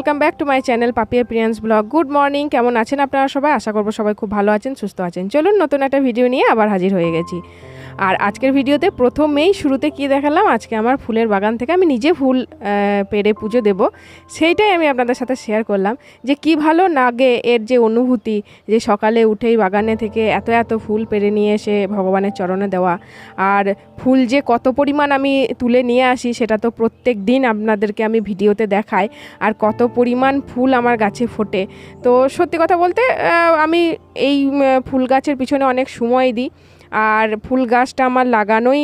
Welcome back to my channel Papiya Priyans blog good morning কেমন আছেন আপনারা সবাই? আশা করব সবাই খুব ভালো আছেন, সুস্থ আছেন। চলুন নতুন একটা ভিডিও নিয়ে আবার হাজির হয়ে গেছি। আর আজকের ভিডিওতে প্রথমেই শুরুতে কি দেখালাম? আজকে আমার ফুলের বাগান থেকে আমি নিজে ফুল পেড়ে পুজো দেব। সেইটাই আমি আপনাদের সাথে শেয়ার করলাম যে কি ভালো লাগে এর যে অনুভূতি, যে সকালে উঠেই বাগানে থেকে এত এত ফুল পেরে নিয়ে এসে ভগবানের চরণে দেওয়া। আর ফুল যে কত পরিমাণ আমি তুলে নিয়ে আসি, সেটা তো প্রত্যেক দিন আপনাদেরকে আমি ভিডিওতে দেখাই। আর কত পরিমাণ ফুল আমার গাছে ফোটে। তো সত্যি কথা বলতে আমি এই ফুল গাছের পিছনে অনেক সময় দিই। আর ফুল গাছটা আমার লাগানোই,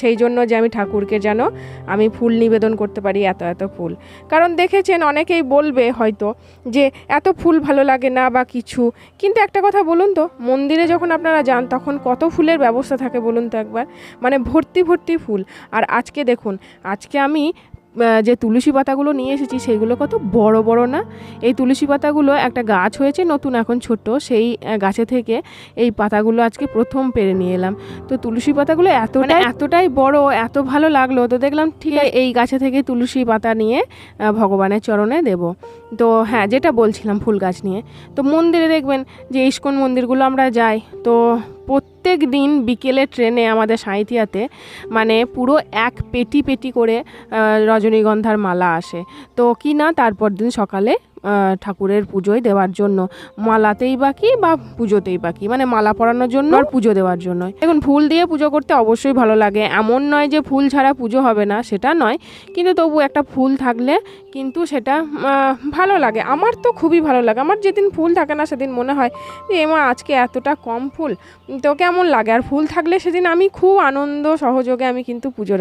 সেই জন্য যে আমি ঠাকুরকে যেন আমি ফুল নিবেদন করতে পারি এত এত ফুল। কারণ দেখেছেন অনেকেই বলবে হয়তো যে এত ফুল ভালো লাগে না বা কিছু, কিন্তু একটা কথা বলুন তো, মন্দিরে যখন আপনারা যান তখন কত ফুলের ব্যবস্থা থাকে বলুন তো একবার? মানে ভর্তি ভর্তি ফুল। আর আজকে দেখুন, আজকে আমি যে তুলসী পাতাগুলো নিয়ে এসেছি সেগুলো কত বড় বড় না? এই তুলসী পাতাগুলো একটা গাছ হয়েছে নতুন এখন ছোট সেই গাছে থেকে এই পাতাগুলো আজকে প্রথম পেরে নিয়ে এলাম। তো তুলসী পাতাগুলো এতটাই এতটাই বড় এত ভালো লাগল তো দেখলাম ঠিক আছে এই গাছে থেকে তুলসী পাতা নিয়ে ভগবানের চরণে দেব। তো হ্যাঁ যেটা বলছিলাম ফুল গাছ নিয়ে। তো মন্দিরে দেখবেন যে ইস্কন মন্দিরগুলো আমরা যাই তো প্রত্যেক দিন বিকেলে ট্রেনে আমাদের সাঁইথিয়াতে মানে পুরো এক পেটি পেটি করে রজনীগন্ধার মালা আসে। তো কি না তারপর দিন সকালে ঠাকুরের পুজোয় দেওয়ার জন্য। মালাতেই বাকি বা পুজোতেই বাকি মানে মালা পরানোর জন্য আর পুজো দেওয়ার জন্য এখন ফুল দিয়ে পুজো করতে অবশ্যই ভালো লাগে। এমন নয় যে ফুল ছাড়া পুজো হবে না, সেটা নয়। কিন্তু তবু একটা ফুল থাকলে কিন্তু সেটা ভালো লাগে। আমার তো খুবই ভালো লাগে। আমার যেদিন ফুল থাকে না সেদিন মনে হয় যে এমা আজকে এতটা কম ফুল। তো কেমন লাগে? আর ফুল থাকলে সেদিন আমি খুব আনন্দ সহযোগে আমি কিন্তু পুজো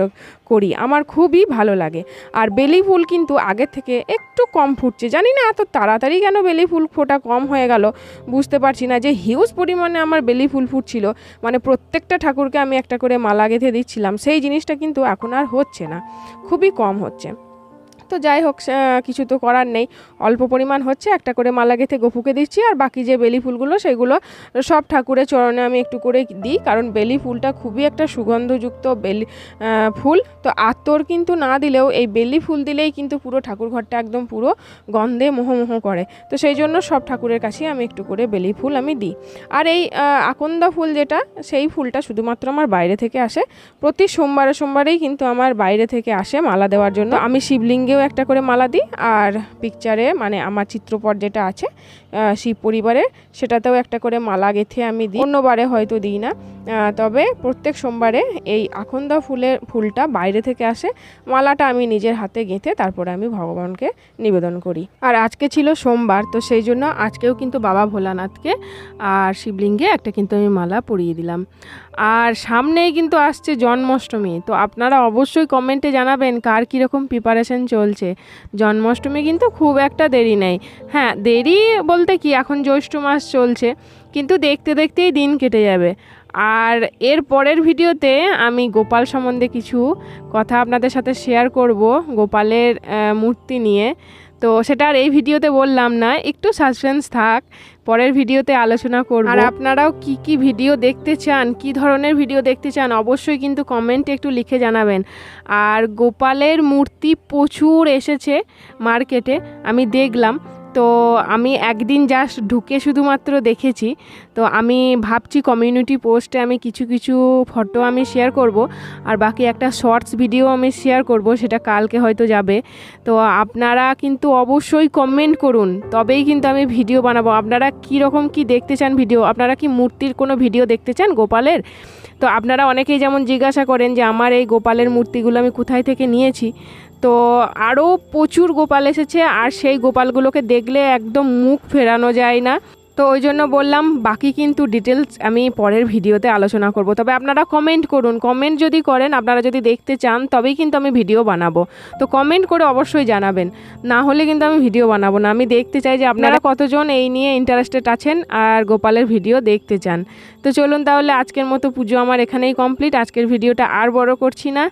করি। আমার খুবই ভালো লাগে। আর বেলি ফুল কিন্তু আগের থেকে একটু কম ফুটছে। জানি না এত তাড়াতাড়ি কেন বেলি ফুল ফোটা কম হয়ে গেল? বুঝতে পারছি না যে হিউজ পরিমাণে আমার বেলি ফুল ফুটছিল। মানে প্রত্যেকটা ঠাকুরকে আমি একটা করে মালা গেঁথে দিচ্ছিলাম। সেই জিনিসটা কিন্তু এখন আর হচ্ছে না। খুবই কম হচ্ছে। তো যাই হোক কিছু তো করার নেই। অল্প পরিমাণ হচ্ছে, একটা করে মালা গেঁথে গোপুকে দিচ্ছি, আর বাকি যে বেলি ফুলগুলো, সেগুলো সব ঠাকুরের চরণে আমি একটু করে দিই, কারণ বেলি ফুলটা খুবই একটা সুগন্ধযুক্ত বেলি ফুল। তো আতর কিন্তু না দিলেও, এই বেলি ফুল দিলেই কিন্তু পুরো ঠাকুর ঘরটা একদম পুরো গন্ধে মোহমোহ করে। তো সেই জন্য সব ঠাকুরের কাছেই আমি একটু করে বেলি ফুল আমি দিই। আর এই আকন্দা ফুল যেটা, সেই ফুলটা শুধুমাত্র আমার বাইরে থেকে আসে। প্রতি সোমবারে সোমবারেই কিন্তু আমার বাইরে থেকে আসে মালা দেওয়ার জন্য। আমি শিবলিঙ্গেও একটা করে মালা দিই আর পিকচারে মানে আমার চিত্রপট যেটা আছে শিব পরিবারের, সেটাতেও একটা করে মালা গেঁথে আমি দিই। অন্যবারে হয়তো দিই না। তবে প্রত্যেক সোমবারে এই আখন্দা ফুলের ফুলটা বাইরে থেকে আসে, মালাটা আমি নিজের হাতে গেঁথে তারপরে আমি ভগবানকে নিবেদন করি। আর আজকে ছিল সোমবার, তো সেই জন্য আজকেও কিন্তু বাবা ভোলানাথকে আর শিবলিঙ্গে একটা কিন্তু আমি মালা পরিয়ে দিলাম। আর সামনেই কিন্তু আসছে জন্মাষ্টমী, তো আপনারা অবশ্যই কমেন্টে জানাবেন কার কীরকম প্রিপারেশন চলছে। জন্মাষ্টমী কিন্তু খুব একটা দেরি নেই। হ্যাঁ দেরি বলতে কি? এখন জ্যৈষ্ঠ মাস চলছে, কিন্তু দেখতে দেখতেই দিন কেটে যাবে। আর এর পরের ভিডিওতে আমি গোপাল সম্বন্ধে কিছু কথা আপনাদের সাথে শেয়ার করব, গোপালের মূর্তি নিয়ে। তো সেটা আর এই ভিডিওতে বললাম না, একটু সাসপেন্স থাক, পরের ভিডিওতে আলোচনা করব। আর আপনারাও কি কি ভিডিও দেখতে চান, কি ধরনের ভিডিও দেখতে চান, অবশ্যই কিন্তু কমেন্টে একটু লিখে জানাবেন। আর গোপালের মূর্তি প্রচুর এসেছে মার্কেটে আমি দেখলাম। তো আমি একদিন জাস্ট ঢুকে শুধুমাত্র দেখেছি। তো আমি ভাবছি কমিউনিটি পোস্টে আমি কিছু কিছু ফটো আমি শেয়ার করব আর বাকি একটা শর্টস ভিডিও আমি শেয়ার করব, সেটা কালকে হয়তো যাবে। তো আপনারা কিন্তু অবশ্যই কমেন্ট করুন, তবেই কিন্তু আমি ভিডিও বানাবো। আপনারা কী রকম কি দেখতে চান ভিডিও আপনারা কি মূর্তির কোনো ভিডিও দেখতে চান গোপালের? তো আপনারা অনেকেই যেমন জিজ্ঞাসা করেন যে, আমার এই গোপালের মূর্তিগুলো আমি কোথায় থেকে নিয়েছি? তো আরও প্রচুর গোপাল এসেছে আর সেই গোপালগুলোকে দেখলে একদম মুখ ফেরানো যায় না। তো ওই জন্য বললাম বাকি কিন্তু ডিটেলস আমি পরের ভিডিওতে আলোচনা করব। তবে আপনারা কমেন্ট করুন কমেন্ট যদি করেন আপনারা যদি দেখতে চান তবেই কিন্তু আমি ভিডিও বানাবো। তো কমেন্ট করে অবশ্যই জানাবেন না হলে কিন্তু আমি ভিডিও বানাবো না। আমি দেখতে চাই যে আপনারা কতজন এই নিয়ে ইন্টারেস্টেড আছেন আর গোপালের ভিডিও দেখতে চান। তো চলুন তাহলে আজকের মতো পুজো আমার এখানেই কমপ্লিট আজকের ভিডিওটা আর বড় করছি না।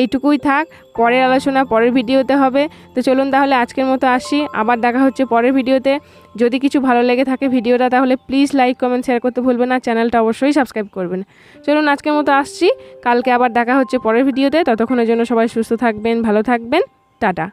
এইটুকুই থাক। পরের আলোচনা পরের ভিডিওতে হবে। তো চলুন তাহলে আজকের মতো আসি। আবার দেখা হচ্ছে পরের ভিডিওতে। যদি কিছু ভালো লেগে থাকে ভিডিওটা, তাহলে প্লিজ লাইক কমেন্ট শেয়ার করতে ভুলবেন না। চ্যানেলটা অবশ্যই সাবস্ক্রাইব করবেন। চলুন আজকের মতো আসছি। কালকে আবার দেখা হচ্ছে পরের ভিডিওতে। ততক্ষণের জন্য সবাই সুস্থ থাকবেন, ভালো থাকবেন। টাটা।